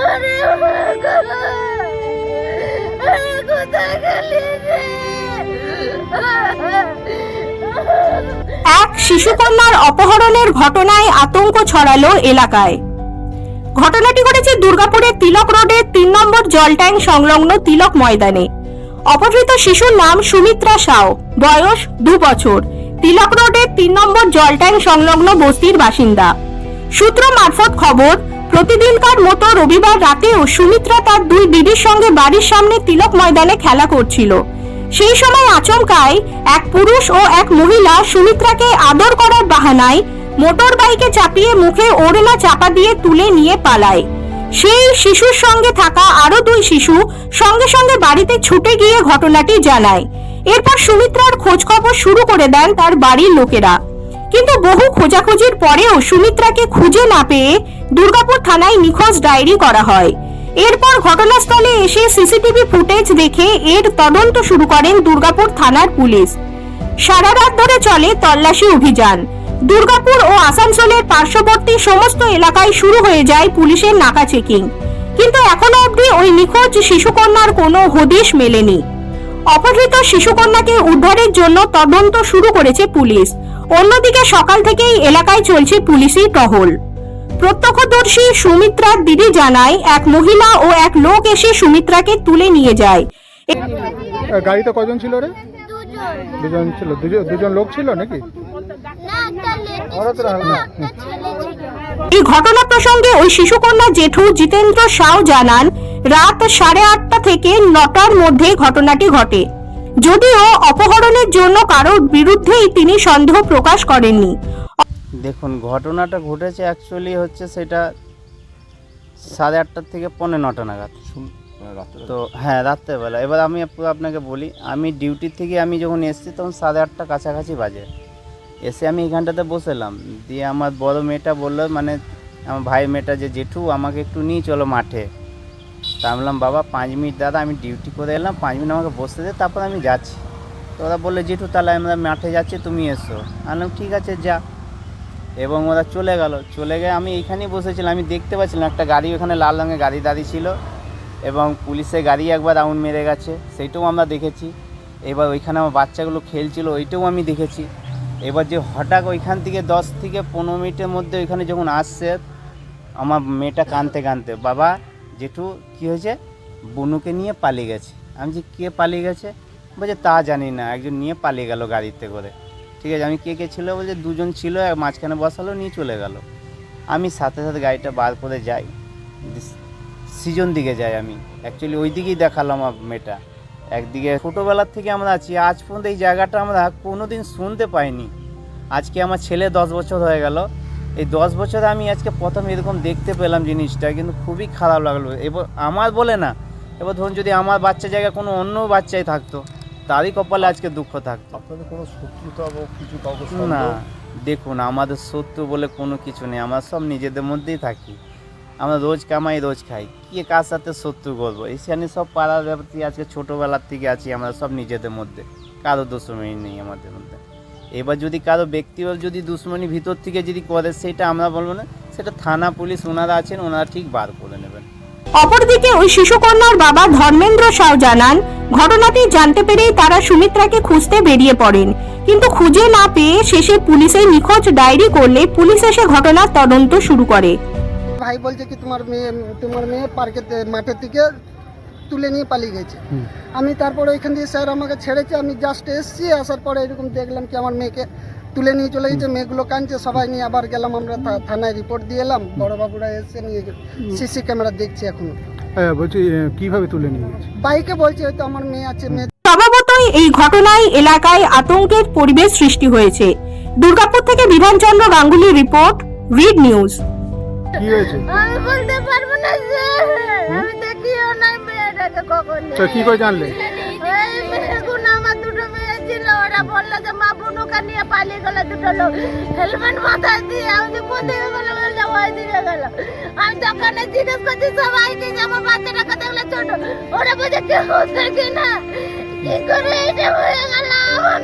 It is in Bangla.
এক শিশুকন্যার অপহরণের ঘটনায় আতঙ্ক ছড়ালো এলাকায়। ঘটনাটি ঘটেছে দুর্গাপুরের তিলক রোডের তিন নম্বর জল ট্যাঙ্ক সংলগ্ন তিলক ময়দানে। অপহৃত শিশুর নাম সুমিত্রা সাও বয়স দু বছর। তিলক রোডের তিন নম্বর জল ট্যাঙ্ক সংলগ্ন বস্তির বাসিন্দা। সূত্র মারফত খবর প্রতিদিনকার মতো রবিবার রাতেও সুমিত্রা তার দুই দিদির সঙ্গে বাড়ির সামনে তিলক ময়দানে খেলা করছিল। সেই সময় আচমকায় এক পুরুষ ও এক মহিলা সুমিত্রাকে আদর করার বাহানায় মোটর বাইকে চাপিয়ে মুখে ওড়না চাপা দিয়ে তুলে নিয়ে পালায়। সেই শিশুর সঙ্গে থাকা আরও দুই শিশু সঙ্গে সঙ্গে বাড়িতে ছুটে গিয়ে ঘটনাটি জানায়। এরপর সুমিত্রার খোঁজ খবর শুরু করে দেন তার বাড়ির লোকেরা। কিন্তু বহু খোঁজাখুঁজির পরেও সুমিত্রাকে খুঁজে না পেয়ে দুর্গাপুর থানায় নিখোঁজ ডায়েরি করা হয়। এরপর ঘটনাস্থলে এসে সিসিটিভি ফুটেজ দেখে এর তদন্ত শুরু করেন দুর্গাপুর থানার পুলিশ। সারা রাত ধরে চলে তল্লাশি অভিযান। দুর্গাপুর ও আসানসোলের পার্শ্ববর্তী সমস্ত এলাকায় শুরু হয়ে যায় পুলিশের নাকা চেকিং কিন্তু এখনও অবধি ওই নিখোঁজ শিশুকন্যার কোনো হদিশ মেলেনি। অপহৃত শিশুকন্যাকে উদ্ধারের জন্য তদন্ত শুরু করেছে পুলিশ। অন্যদিকে সকাল থেকেই এলাকায় চলছে পুলিশি টহল। প্রত্যক্ষদর্শী সুমিত্রার দিদি জানায় এক মহিলা ও এক লোক এসে সুমিত্রাকে তুলে নিয়ে যায়। গাড়িতে কজন ছিল রে? দুজন দুজন ছিল। দুজন দুজন লোক ছিল নাকি? এই ঘটনা প্রসঙ্গে ওই শিশুকন্যা জেঠু জিতেন্দ্র সাও জানান রাত সাড়ে আটটা থেকে নটার মধ্যে ঘটনাটি ঘটে। যদিও অপহরণের জন্য কারোর বিরুদ্ধেই তিনি সন্দেহ প্রকাশ করেননি। দেখুন ঘটনাটা ঘটেছে অ্যাকচুয়ালি হচ্ছে সেটা সাড়ে আটটার থেকে পৌনে নটা নাগাদ। তো হ্যাঁ রাত্রেবেলা। এবার আমি পুরো আপনাকে বলি আমি ডিউটি থেকে আমি যখন এসেছি তখন সাড়ে আটটা কাছাকাছি বাজে। এসে আমি এখানটাতে বসেলাম। দিয়ে আমার বড় মেয়েটা বলল মানে আমার ভাই মেয়েটা যে জেঠু আমাকে একটু নিয়ে চলো মাঠে। তা বললাম, বাবা, পাঁচ মিনিট দাদা, আমি ডিউটি করে এলাম, পাঁচ মিনিট আমাকে বসতে দে, তারপর আমি যাচ্ছি। তো ওরা বলল, জেঠু, তাহলে আমরা মাঠে যাচ্ছি, তুমি এসো। আমি ঠিক আছে, যা। এবং ওরা চলে গেল। চলে গিয়ে আমি এইখানেই বসেছিলাম। আমি দেখতে পাচ্ছিলাম একটা গাড়ি, ওখানে লাল রঙের গাড়ি দাঁড়িয়ে ছিল এবং পুলিশের গাড়ি একবার রাউন্ড মেরে গেছে, সেইটাও আমরা দেখেছি। এবার ওইখানে আমার বাচ্চাগুলো খেলছিল, ওইটাও আমি দেখেছি। এবার যে হঠাৎ ওইখান থেকে দশ থেকে পনেরো মিনিটের মধ্যে ওইখানে যখন আসছে, আমার মেয়েটা কানতে কানতে, বাবা জেঠু কী হয়েছে? বনুকে নিয়ে পালিয়ে গেছে। আমি যে কে পালিয়ে গেছে? বলছে, তা জানি না। একজন নিয়ে পালিয়ে গেল গাড়িতে করে। ঠিক আছে, আমি কে কে ছিল? বলছে, দুজন ছিল মাঝখানে বসালো, নিয়ে চলে গেল। আমি সাথে সাথে গাড়িটা বার করে যাই। সিজন দিকে যাই আমি। অ্যাকচুয়ালি ওই দিকেই দেখালাম মেয়েটা। একদিকে ছোটোবেলার থেকে আমরা আছি, আজ পর্যন্ত এই জায়গাটা আমরা কোনো দিন শুনতে পাইনি। আজকে আমার ছেলে দশ বছর হয়ে গেল। এই দশ বছরে আমি আজকে প্রথম এরকম দেখতে পেলাম জিনিসটা কিন্তু খুবই খারাপ লাগল। এবার আমার বলে না এবার ধরুন যদি আমার বাচ্চা জায়গায় কোনো অন্য বাচ্চাই থাকতো তারই কপালে আজকে দুঃখ থাকতো। আপনাদের কোনো শত্রুতা বা কিছু কাউকে না দেখুন আমাদের শত্রু বলে কোনো কিছু নেই আমরা সব নিজেদের মধ্যেই থাকি। আমরা রোজ কামাই রোজ খাই কে কার সাথে শত্রু করব? এখানে সব পাড়ার ব্যাপারটি আজকে ছোটোবেলার থেকে আছি আমরা সব নিজেদের মধ্যে কারও দুশ্মনী নেই আমাদের মধ্যে। এবার যদি কারও ব্যক্তিগত যদি দুশ্মনী ভিতর থেকে যদি করে সেটা আমরা বলব না সেটা থানা পুলিশ ওনারা আছেন ওনারা ঠিক বার করে নেবেন। অপরদিকে ওই শিশুকন্যার বাবা ধর্মেন্দ্র সাউ জানান ঘটনাটি জানতে পেরেই তারা সুমিত্রাকে খুঁজতে বেরিয়ে পড়েন। কিন্তু খুঁজে না পেয়ে শেষে পুলিশের নিখোঁজ ডায়েরি করলে পুলিশ এসে ঘটনার তদন্ত শুরু করে। ভাই বলছে কি তোমার মেয়ে তোমার মেয়ে পার্কে মাঠের থেকে তুলে নিয়ে পালিয়ে গেছে। আমি তারপরে ওইখান দিয়ে স্যার আমাকে ছেড়েছে আমি জাস্ট এসেছি আসার পরে এরকম দেখলাম কি আমার মেয়েকে তুলে নিয়ে চলে গেছে মেয়েগুলো কাঁদছে সবাই নিয়ে আবার গেলাম আমরা থা- থানায় রিপোর্ট দিয়ে এলাম বড় বাবুরা এসে নিয়ে সিসি ক্যামেরা দেখছি এখন। হ্যাঁ বলছি কীভাবে তুলে নিয়ে গেছে? বাইকে বলছে হয়তো আমার মেয়ে আছে মেয়ে স্বভাবতই এই ঘটনায় এলাকায় আতঙ্কের পরিবেশ সৃষ্টি হয়েছে। দুর্গাপুর থেকে বিধানচন্দ্র গাঙ্গুলির রিপোর্ট রিড নিউজ। কি হয়েছে? আমি বলতে পারব না স্যার। আমি দেখিও নাই মেয়েটাকে কখন তো কি করে জানলে? এই মেয়েগুলো আমার দুটো মেয়ে ছিল ওরা বলল যে মা বুনুকে নিয়ে পালিয়ে গেল দুটো লোক। হেলমেট মাথায় দিয়ে আমি যে কোথায় গেল বলছে ওই দিকে গেল। আমি দোকানে জিজ্ঞেস করছি সবাইকে যে আমার বাচ্চাটাকে দেখলে ছোট? ওরা বলছে কেউ দেখি না? কি করে এটা হয়ে গেল? আমার